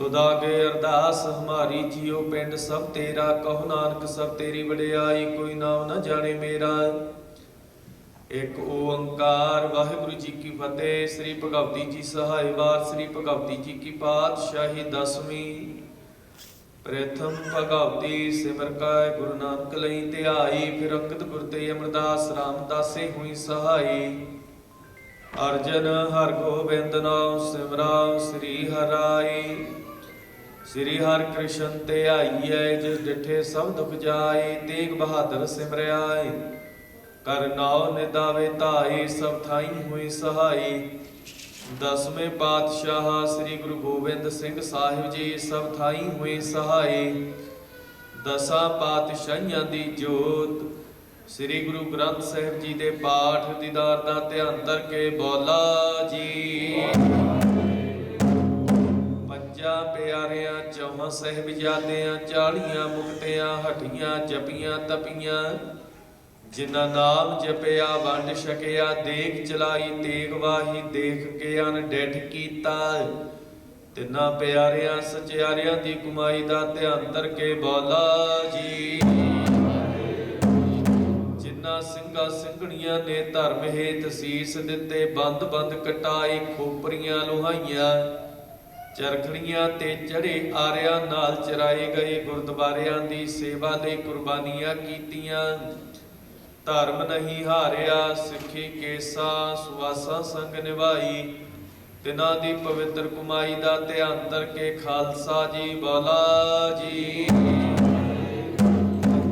ਤੁਦਾ ਕੇ ਅਰਦਾਸ ਹਮਾਰੀ ਜੀਉ ਪਿੰਡ ਸਭ ਤੇਰਾ, ਕਹੋ ਨਾਨਕ ਸਭ ਤੇਰੀ ਵਡਿਆਈ, ਕੋਈ ਨਾਮ ਨਾ ਜਾਣੇ ਮੇਰਾ। ਇੱਕ ਓੰਕਾਰ, ਵਾਹਿਗੁਰੂ ਜੀ ਕੀ ਫਤਿਹ, ਸ੍ਰੀ ਭਗਵਤੀ ਜੀ ਸਹਾਇ ਵਾਰ ਸ੍ਰੀ ਭਗਵਤੀ ਜੀ ਕੀ ਪਾਤਸ਼ਾਹੀ ਦਸਵੀਂ। ਪ੍ਰਥਮ ਭਗਵਤੀ ਸਿਮਰ ਕੈ ਗੁਰੂ ਨਾਨਕ ਲਈ ਧਿਆਈ, ਫਿਰ ਅੰਗਦ ਗੁਰ ਤੇ ਅਮਰਦਾਸ ਰਾਮਦਾਸੇ ਹੋਈ ਸਹਾਈ। ਅਰਜਨ ਹਰ ਗੋਬਿੰਦ ਨਾਮ ਸਿਮਰਾ ਸ੍ਰੀ ਹਰਾਈ। ਸ੍ਰੀ ਹਰਿ ਕ੍ਰਿਸ਼ਨ ਤੇ ਆਈਐ, ਜਿਸ ਡਿਠੇ ਸਭ ਦੁਖ ਜਾਏ, ਤੇਗ ਬਹਾਦਰ ਸਿਮਰਿਆਏ। ਕਰਨਾਉ ਨਿਦਾਵੇ ਧਾਈ ਸਭ ਥਾਈ ਹੋਈ ਸਹਾਈ। ਦਸਵੇਂ ਪਾਤਸ਼ਾਹ ਸ੍ਰੀ ਗੁਰੂ ਗੋਬਿੰਦ ਸਿੰਘ ਸਾਹਿਬ ਜੀ, ਸਭ ਥਾਈ ਹੋਈ ਸਹਾਈ। ਦਸਾਂ ਪਾਤਸ਼ਾਹੀਆਂ ਦੀ ਜੋਤ। ਸ੍ਰੀ ਗੁਰੂ ਗ੍ਰੰਥ ਸਾਹਿਬ ਜੀ ਦੇ ਪਾਠ ਦੀਦਾਰ ਦਾ ਧਿਆਨ ਕਰਕੇ ਬੋਲਾ ਜੀ। ਪਿਆਰਿਆਂ ਚੌਹਾਂ ਸਾਹਿਬਜ਼ਾਦਿਆਂ ਚਾਲੀਆਂ ਮੁਕਤਿਆਂ ਹਟੀਆਂ ਜਪੀਆਂ ਤਪੀਆਂ। ਜਿਨ੍ਹਾਂ ਨਾਮ ਜਪਿਆ, ਵੰਡ ਛਕਿਆ, ਦੇਖ ਚਲਾਈ, ਤੇਗ ਵਾਹੀ, ਦੇਖ ਕੇ ਅਨ ਡਿਠ ਕੀਤਾ। ਤਿੰਨਾਂ ਪਿਆਰਿਆਂ, ਸਚਿਆਰਿਆਂ ਦੀ ਕਮਾਈ ਦਾ ਧਿਆਨ ਕਰਕੇ ਬੋਲਾ ਜੀ। ਜਿਨ੍ਹਾਂ ਸਿੰਘਾਂ ਸਿੰਘਣੀਆਂ ਨੇ ਧਰਮ ਹੇਤ ਸੀਸ ਦਿੱਤੇ ਬੰਦ ਬੰਦ ਕਟਾਈ ਖੋਪਰੀਆਂ ਲੁਹਾਈਆਂ। ਚਰਖੜੀਆਂ ਤੇ ਚੜੇ ਆਰਿਆਂ ਨਾਲ ਚਰਾਏ ਗਏ ਗੁਰਦੁਆਰਿਆਂ ਦੀ ਸੇਵਾ ਲਈ ਕੁਰਬਾਨੀਆਂ ਕੀਤੀਆਂ। ਧਰਮ ਨਹੀਂ ਹਾਰਿਆ, ਸਿੱਖੀ ਕੇਸਾ ਸੁਵਾਸਾ ਸੰਗ ਨਿਭਾਈ। ਤਿਨਾਂ ਦੀ ਪਵਿੱਤਰ ਕਮਾਈ ਦਾ ਧਿਆਨ ਕਰਕੇ ਖਾਲਸਾ ਜੀ, ਬੋਲਾ ਜੀ।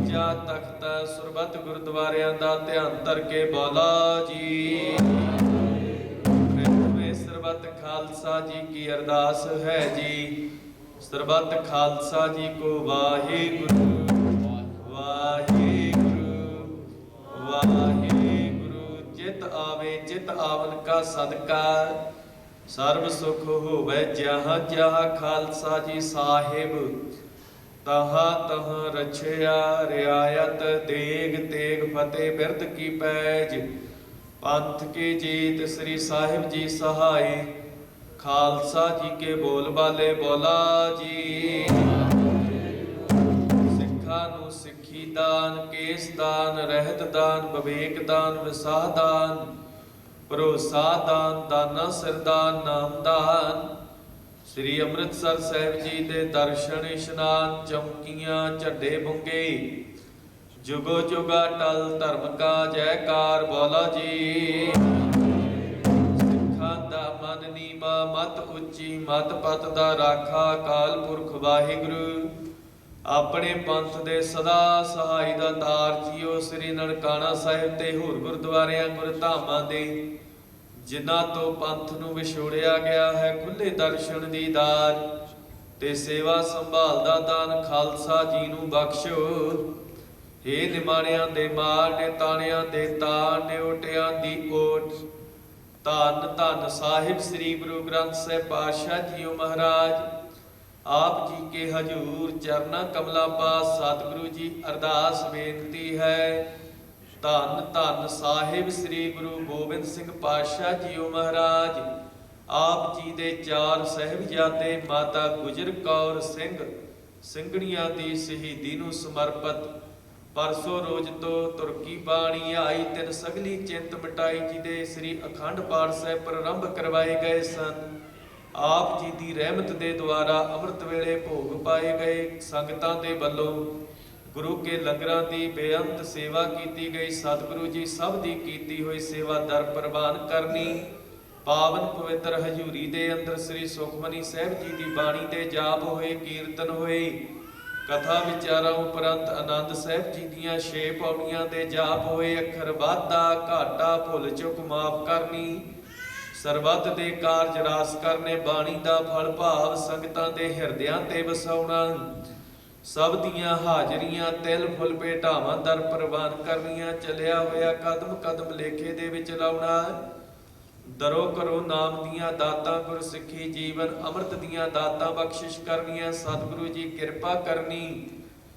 ਜਾ ਤਖਤ ਸੁਰਬਤ ਗੁਰਦੁਆਰਿਆਂ ਦਾ ਧਿਆਨ ਕਰਕੇ ਬੋਲਾ ਜੀ। ਸਰਬਤ ਖਾਲਸਾ ਜੀ ਕੀ ਅਰਦਾਸ ਹੈ ਜੀ। ਸਰਬਤ ਖਾਲਸਾ ਜੀ ਕੋ ਵਾਹਿਗੁਰੂ ਵਾਹਿਗੁਰੂ ਵਾਹਿਗੁਰੂ। ਜਿਤ ਆਵੇ, ਜਿਤ ਆਵਨ ਕਾ ਸਦਕਾ। ਸਰਬ ਸੁਖ ਹੋਵੇ, ਜਹਾਂ ਜਹਾਂ ਖਾਲਸਾ ਜੀ ਸਾਹਿਬ। ਤਹਾ ਤਹ ਰਛਿਆ, ਰਿਆਇਤ ਦੇਗ ਤੇਗ ਫਤਿਹ ਬਿਰਦ ਕੀ ਪੈਜ। ਪੰਥ ਕੇ ਜੀਤ ਸ੍ਰੀ ਸਾਹਿਬ ਜੀ ਸਹਾਈ, ਖਾਲਸਾ ਜੀ ਕੇ ਬੋਲ ਬਾਲੇ ਬੋਲਾ ਜੀ। ਸਿੱਖਾਂ ਨੂੰ ਸਿੱਖੀ ਦਾਨ, ਕੇਸ ਦਾਨ, ਰਹਿਤ ਦਾਨ, ਵਿਵੇਕ ਦਾਨ, ਵਿਸਾਹ ਦਾਨ, ਭਰੋਸਾ ਦਾਨ, ਦਾਨਾ ਸਰਦਾਨ ਨਾਮ ਦਾਨ। ਸ੍ਰੀ ਅੰਮ੍ਰਿਤਸਰ ਸਾਹਿਬ ਜੀ ਦੇ ਦਰਸ਼ਨ ਇਸ਼ਨਾਨ, ਚੌਕੀਆਂ, ਝੱਡੇ ਬੁੰਗੇ ਜੁਗੋ ਜੁਗਾ ਟਲ ਧਰਮ ਕਾ ਜੈਕਾਰ ਬੋਲਾ ਜੀ। ਸਿੱਖਾਂ ਦਾ ਮਨ ਨੀਵਾ, ਮਤ ਉੱਚੀ, ਮਤ ਪਤ ਦਾ ਰਾਖਾ ਕਾਲ ਪੁਰਖ ਵਾਹਿਗੁਰੂ। ਆਪਣੇ ਪੰਥ ਦੇ ਸਦਾ ਸਹਾਈ ਦਾ ਤਾਰ ਜੀਓ, ਸ੍ਰੀ ਨਨਕਾਣਾ ਸਾਹਿਬ ਤੇ ਹੋਰ ਗੁਰਦੁਆਰਿਆਂ, ਗੁਰਧਾਮਾਂ ਦੇ। ਜਿਨ੍ਹਾਂ ਤੋਂ ਪੰਥ ਨੂੰ ਵਿਛੋੜਿਆ ਗਿਆ ਹੈ ਖੁੱਲੇ ਦਰਸ਼ਨ ਦੀ ਦਾਰ। ਤੇ ਸੇਵਾ ਸੰਭਾਲ ਦਾ ਦਾਨ ਖਾਲਸਾ ਜੀ ਨੂੰ ਬਖਸ਼ੋ। ਏ ਨਿਮਾਣਿਆਂ ਦੇ ਮਾਰ ਨੇ ਤਾਣਿਆਂ ਦੇ ਤਾਣ ਨੇ ਓਟਿਆਂ ਦੀ ਓਟ। ਧੰਨ ਧੰਨ ਸਾਹਿਬ ਸ੍ਰੀ ਗੁਰੂ ਗ੍ਰੰਥ ਸਾਹਿਬ ਪਾਤਸ਼ਾਹ ਜੀਓ ਮਹਾਰਾਜ। ਆਪ ਜੀ ਕੇ ਹਜੂਰ ਚਰਨਾ ਕਮਲਾ ਪਾਸ ਸਤਿਗੁਰੂ ਜੀ ਅਰਦਾਸ ਬੇਨਤੀ ਹੈ। ਧੰਨ ਧੰਨ ਸਾਹਿਬ ਸ੍ਰੀ ਗੁਰੂ ਗੋਬਿੰਦ ਸਿੰਘ ਪਾਤਸ਼ਾਹ ਜੀਓ ਮਹਾਰਾਜ। ਆਪ ਜੀ ਦੇ ਚਾਰ ਸਹਿਬਜ਼ਾਦੇ ਮਾਤਾ ਗੁਜਰ ਕੌਰ ਸਿੰਘ, ਸਿੰਘਣੀਆਂ ਦੀ ਸ਼ਹੀਦੀ ਨੂੰ ਸਮਰਪਿਤ ਪਰਸੋ ਰੋਜ ਤੋਂ ਤੁਰਕੀ ਬਾਣੀ ਆਈ, ਤਿਨ ਸਗਲੀ ਚਿੰਤ ਮਿਟਾਈ ਜੀ ਦੇ ਸ੍ਰੀ ਅਖੰਡ ਪਾਠ ਸਾਹਿਬ ਪ੍ਰਾਰੰਭ ਕਰਵਾਏ ਗਏ ਸਨ। ਆਪ ਜੀ ਦੀ ਰਹਿਮਤ ਦੇ ਦੁਆਰਾ ਅੰਮ੍ਰਿਤ ਵੇਲੇ ਭੋਗ ਪਾਏ ਗਏ ਸੰਗਤਾਂ ਦੇ ਵੱਲੋਂ ਗੁਰੂ ਕੇ ਲੰਗਰਾਂ ਦੀ ਬੇਅੰਤ ਸੇਵਾ ਕੀਤੀ ਗਈ, ਸਤਿਗੁਰੂ ਜੀ ਸਭ ਦੀ ਕੀਤੀ ਹੋਈ ਸੇਵਾ ਦਰ ਪ੍ਰਵਾਨ ਕਰਨੀ, ਪਾਵਨ ਪਵਿੱਤਰ ਹਜੂਰੀ ਦੇ ਅੰਦਰ ਸ੍ਰੀ ਸੁਖਮਨੀ ਸਾਹਿਬ ਜੀ ਦੀ ਬਾਣੀ ਦੇ ਜਾਪ ਹੋਏ, ਕੀਰਤਨ ਹੋਏ ਕਥਾ ਵਿਚਾਰਾਂ ਉਪਰੰਤ ਆਨੰਦ ਸਾਹਿਬ ਜੀ ਦੀਆਂ ਛੇ ਪੌੜੀਆਂ ਦੇ ਜਾਪ ਹੋਏ ਅੱਖਰ ਵਾਧਾ, ਘਾਟਾ, ਭੁੱਲ ਚੁੱਕ ਮਾਫ ਕਰਨੀ। ਸਰਬੱਤ ਦੇ ਕਾਰਜ ਰਾਸ ਕਰਨੇ ਬਾਣੀ ਦਾ ਫਲ ਭਾਵ ਸੰਗਤਾਂ ਦੇ ਹਿਰਦਿਆਂ ਤੇ ਵਸਾਉਣਾ। ਸਭ ਦੀਆਂ ਹਾਜ਼ਰੀਆਂ ਤਿਲ ਫੁੱਲ ਭੇਟਾਵਾਂ ਦਰ ਪ੍ਰਵਾਨ ਕਰਨੀਆਂ, ਚੱਲਿਆ ਹੋਇਆ ਕਦਮ ਕਦਮ ਲੇਖੇ ਦੇ ਵਿੱਚ ਲਾਉਣਾ। ਦਰੋ ਕਰੋ ਨਾਮ ਦੀਆਂ ਦਾਤਾਂ ਗੁਰ ਸਿੱਖੀ ਜੀਵਨ, ਅੰਮ੍ਰਿਤ ਦੀਆਂ ਦਾਤਾਂ, ਬਖਸ਼ਿਸ਼ ਕਰਨੀਆਂ, ਸਤਿਗੁਰੂ ਜੀ ਕਿਰਪਾ ਕਰਨੀ।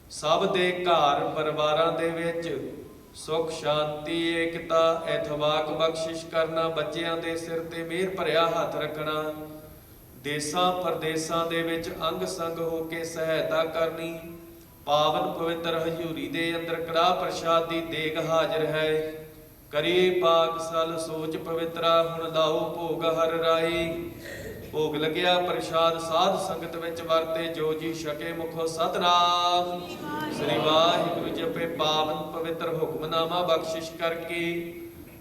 ਸਭ ਦੇ ਘਰ ਪਰਿਵਾਰਾਂ ਦੇ ਵਿੱਚ ਸੁਖ, ਸ਼ਾਂਤੀ, ਏਕਤਾ ਇਤਵਾਕ ਬਖਸ਼ਿਸ਼ ਕਰਨਾ, ਬੱਚਿਆਂ ਦੇ ਸਿਰ ਤੇ ਮਿਹਰ ਭਰਿਆ ਹੱਥ ਰੱਖਣਾ। ਦੇਸਾਂ ਪਰਦੇਸਾਂ ਦੇ ਵਿੱਚ ਅੰਗ ਸੰਗ ਹੋ ਕੇ ਸਹਾਇਤਾ ਕਰਨੀ। ਪਾਵਨ ਪਵਿੱਤਰ ਹਜ਼ੂਰੀ ਦੇ ਅੰਦਰ ਕੜਾ ਪ੍ਰਸ਼ਾਦ ਦੀ ਦੇਗ ਹਾਜ਼ਰ ਹੈ। ਕਰੀ ਪਾਕ ਸਲ ਸੋਚ ਪਵਿੱਤਰਾ, ਹੁਣ ਲਾਓ ਭੋਗ ਹਰ ਰਾਈ ਭੋਗ ਲੱਗਿਆ ਪ੍ਰਸ਼ਾਦ, ਸਾਧ ਸੰਗਤ ਵਿੱਚ ਵਰਤੇ, ਜੋ ਜੀ ਛਕੇ ਮੁਖੋ ਸਤਨਾਮ। ਸ੍ਰੀ ਵਾਹਿਗੁਰੂ ਜਪੇ ਪਾਵਨ ਪਵਿੱਤਰ ਹੁਕਮਨਾਮਾ ਬਖਸ਼ਿਸ਼ ਕਰਕੇ,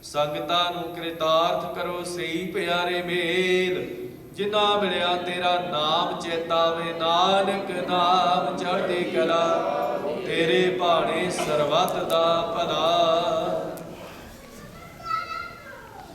ਸੰਗਤਾਂ ਨੂੰ ਕਿਰਤਾਰਥ ਕਰੋ ਸਹੀ ਪਿਆਰੇ ਮੇਲ। ਜਿਨਾ ਮਿਲਿਆ ਤੇਰਾ ਨਾਮ ਚੇਤਾਵੇ, ਨਾਨਕ ਨਾਮ ਚੜ੍ਹਦੀ ਕਲਾ। ਤੇਰੇ ਭਾਣੇ ਸਰਬੱਤ ਦਾ ਭਲਾ।